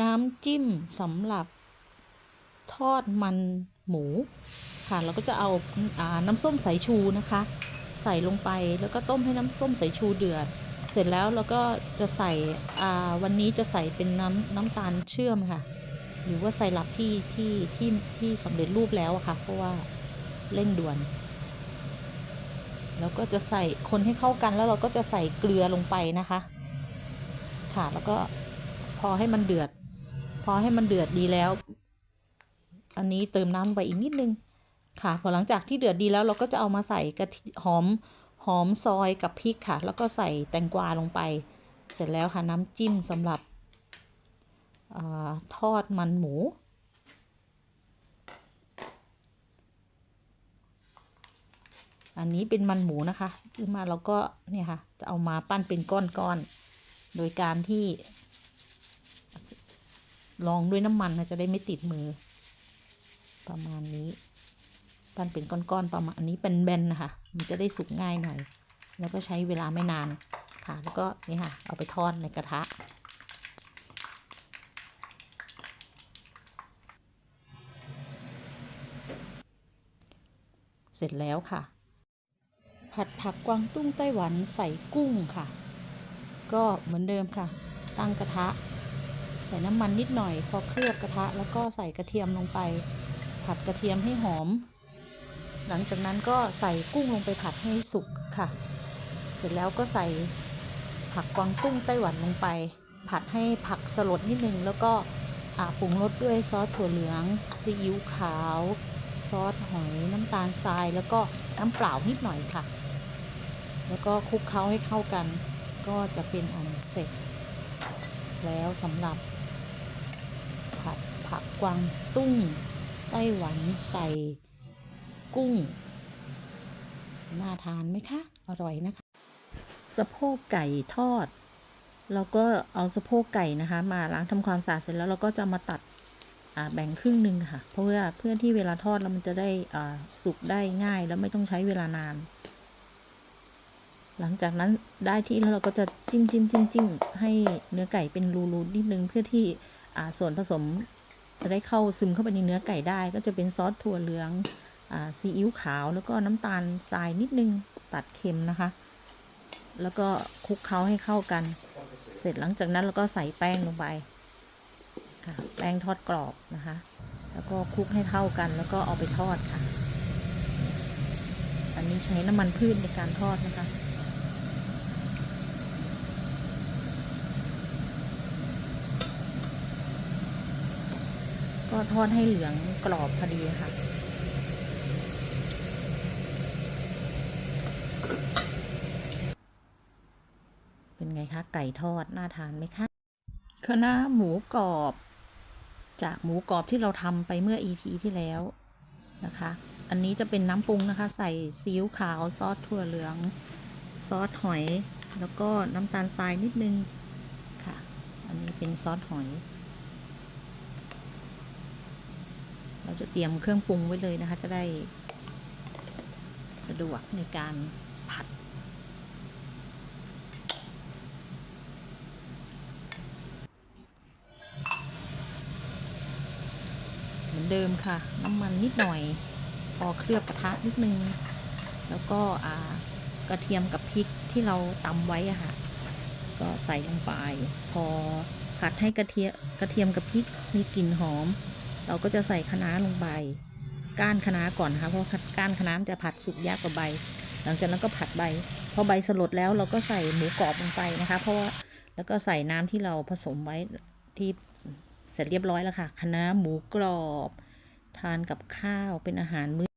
น้ำจิ้มสำหรับทอดมันหมูค่ะเราก็จะเอาอาน้ำส้มสายชูนะคะ ใส่ลงไปแล้วก็ต้มให้น้ำส้มสายชูเดือด เสร็จแล้วเราก็จะใส่วันนี้จะใส่เป็นน้ำน้ำตาลเชื่อมค่ะ หรือว่าไซรัปที่ที่ที่ที่สำเร็จรูปแล้วอะค่ะ เพราะว่าเร่งด่วน แล้วก็จะใส่คนให้เข้ากันแล้วเราก็จะใส่เกลือลงไปนะคะ ค่ะแล้วก็ อให้มันเดือด พอให้มันเดือดดีแล้ว อันนี้เติมน้ำไปอีกนิดนึงค่ะ พอหลังจากที่เดือดดีแล้วเราก็จะเอามาใส่กระหอมหอมซอยกับพริกค่ะ แล้วก็ใส่แตงกวาลงไป เสร็จแล้วค่ะน้ำจิ้มสำหรับอทอดมันหมู อันนี้เป็นมันหมูนะคะซื้อมาเราก็เนี่ยค่ะ จะเอามาปั้นเป็นก้อนๆ โดยการที่ ลองด้วยน้ำมันนะจะได้ไม่ติดมือ ประมาณนี้ปั้นเป็นก้อนๆประมาณอันนี้เป็นแบนนะคะมันจะได้สุกง่ายหน่อย แล้วก็ใช้เวลาไม่นานค่ะแล้วก็นี่ค่ะ เอาไปทอดในกระทะ เสร็จแล้วค่ะ ผัดผักกวางตุ้งไต้หวันใส่กุ้งค่ะ ก็เหมือนเดิมค่ะ ตั้งกระทะ ใส่น้ำมันนิดหน่อย พอเคลือบกระทะ แล้วก็ใส่กระเทียมลงไป ผัดกระเทียมให้หอม หลังจากนั้นก็ใส่กุ้งลงไปผัดให้สุกค่ะ เสร็จแล้วก็ใส่ผักกวางตุ้งไต้หวันลงไป ผัดให้ผักสลดนิดนึง แล้วก็อาปรุงรสด้วยซอสถั่วเหลืองซีอิ๊วขาว ซอสหอยน้ำตาลทราย แล้วก็น้ำเปล่านิดหน่อยค่ะ แล้วก็คลุกเคล้าให้เข้ากัน ก็จะเป็นอันเสร็จแล้วสำหรับ ผักกวางตุ้ง ไต้หวันใส่กุ้ง น่าทานไหมคะ อร่อยนะคะ สะโพกไก่ทอด เราก็เอาสะโพกไก่นะคะ มาล้างทำความสะอาดเสร็จแล้วเราก็จะมาตัดแบ่งครึ่งหนึ่งค่ะ เพราะว่าเพื่อที่เวลาทอดแล้วมันจะได้สุกได้ง่ายแล้วไม่ต้องใช้เวลานาน หลังจากนั้นได้ที่แล้วเราก็จะจิ้มจิ้มจิ้มจิ้มให้เนื้อไก่เป็นรูๆนิดนึงเพื่อที่ส่วนผสม จะได้เข้าซึมเข้าไปในเนื้อไก่ได้ ก็จะเป็นซอสถั่วเหลืองอซีอิ๊วขาวแล้วก็น้ำตาลทรายนิดนึงตัดเค็มนะคะ แล้วก็คลุกเคล้าให้เข้ากัน เสร็จหลังจากนั้นเราก็ใส่แป้งลงไปค่ะแป้งทอดกรอบนะคะ แล้วก็คลุกให้เข้ากันแล้วก็เอาไปทอดค่ะ อันนี้ใช้น้ำมันพืชในการทอดนะคะ ก็ทอดให้เหลืองกรอบพอดีค่ะ เป็นไงคะ ไก่ทอด น่าทานไหมคะคณะหมูกรอบ จากหมูกรอบที่เราทำไปเมื่อ EP ที่แล้วนะคะ อันนี้จะเป็นน้ำปรุงนะคะ ใส่ซีอิ๊วขาวซอสถั่วเหลือง ซอสหอย แล้วก็น้ำตาลทรายนิดนึงค่ะ อันนี้เป็นซอสหอย เราจะเตรียมเครื่องปรุงไว้เลยนะคะ จะได้สะดวกในการผัด เหมือนเดิมค่ะ น้ำมันนิดหน่อย พอเคลือบกระทะนิดนึง แล้วก็กระเทียมกับพริกที่เราตำไว้อะค่ะ ก็ใส่ลงไป พอผัดให้กระเทียมกระเทียมกับพริกมีกลิ่นหอม เราก็จะใส่คะน้าลงไป ก้านคะน้าก่อนนะคะเพราะก้านคะน้าจะผัดสุกยากกว่าใบ หลังจากนั้นก็ผัดใบ พอใบสลดแล้วเราก็ใส่หมูกรอบลงไปนะคะ เพราะว่าแล้วก็ใส่น้ำที่เราผสมไว้ที่เสร็จเรียบร้อยแล้วค่ะคะน้าหมูกรอบ ทานกับข้าวเป็นอาหารมื้อ